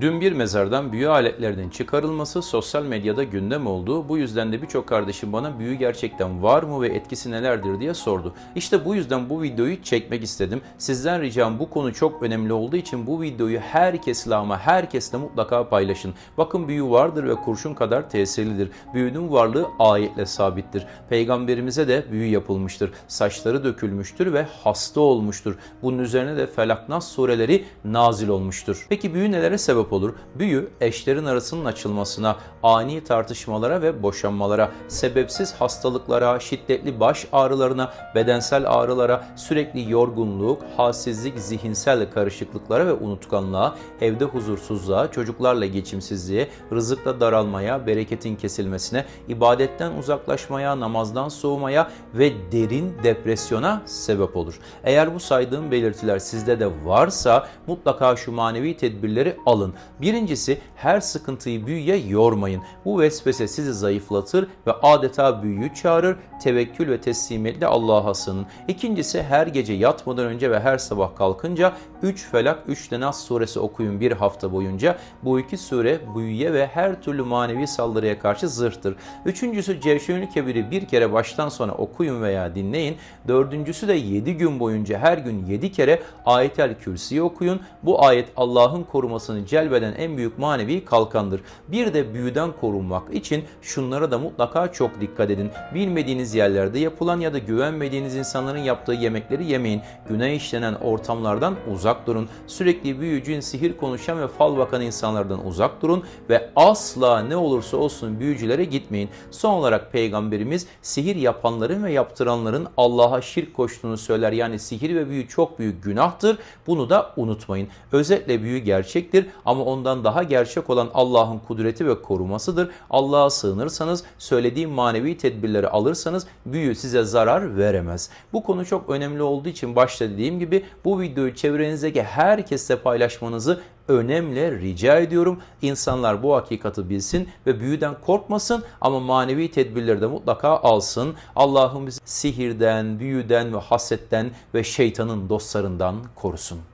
Dün bir mezardan büyü aletlerinin çıkarılması sosyal medyada gündem oldu. Bu yüzden de birçok kardeşim bana büyü gerçekten var mı ve etkisi nelerdir diye sordu. İşte bu yüzden bu videoyu çekmek istedim. Sizden ricam bu konu çok önemli olduğu için bu videoyu herkesle ama herkesle mutlaka paylaşın. Bakın büyü vardır ve kurşun kadar tesirlidir. Büyünün varlığı ayetle sabittir. Peygamberimize de büyü yapılmıştır. Saçları dökülmüştür ve hasta olmuştur. Bunun üzerine de Felak Nas sureleri nazil olmuştur. Peki büyü nelere sebep olur? Büyü eşlerin arasının açılmasına, ani tartışmalara ve boşanmalara, sebepsiz hastalıklara, şiddetli baş ağrılarına, bedensel ağrılara, sürekli yorgunluk, halsizlik, zihinsel karışıklıklara ve unutkanlığa, evde huzursuzluğa, çocuklarla geçimsizliğe, rızıkla daralmaya, bereketin kesilmesine, ibadetten uzaklaşmaya, namazdan soğumaya ve derin depresyona sebep olur. Eğer bu saydığım belirtiler sizde de varsa mutlaka şu manevi tedbirleri alın. Birincisi her sıkıntıyı büyüye yormayın. Bu vesvese sizi zayıflatır ve adeta büyüyü çağırır. Tevekkül ve teslimiyetle Allah'a sığının. İkincisi her gece yatmadan önce ve her sabah kalkınca 3 Felak 3 de Nas suresi okuyun bir hafta boyunca. Bu iki sure büyüye ve her türlü manevi saldırıya karşı zırhtır. Üçüncüsü Cevşenül Kebir'i bir kere baştan sona okuyun veya dinleyin. Dördüncüsü de 7 gün boyunca her gün 7 kere ayetel kürsiyi okuyun. Bu ayet Allah'ın korumasını celbeden en büyük manevi kalkandır. Bir de büyüden korunmak için şunlara da mutlaka çok dikkat edin. Bilmediğiniz yerlerde yapılan ya da güvenmediğiniz insanların yaptığı yemekleri yemeyin. Günah işlenen ortamlardan uzak durun. Sürekli büyücü, sihir konuşan ve fal bakan insanlardan uzak durun ve asla ne olursa olsun büyücülere gitmeyin. Son olarak peygamberimiz sihir yapanların ve yaptıranların Allah'a şirk koştuğunu söyler. Yani sihir ve büyü çok büyük günahtır. Bunu da unutmayın. Özetle büyü gerçektir ama ondan daha gerçek olan Allah'ın kudreti ve korumasıdır. Allah'a sığınırsanız, söylediğim manevi tedbirleri alırsanız büyü size zarar veremez. Bu konu çok önemli olduğu için başta dediğim gibi bu videoyu çevrenizdeki herkesle paylaşmanızı önemli rica ediyorum. İnsanlar bu hakikati bilsin ve büyüden korkmasın ama manevi tedbirleri de mutlaka alsın. Allah'ım bizi sihirden, büyüden ve hasetten ve şeytanın dostlarından korusun.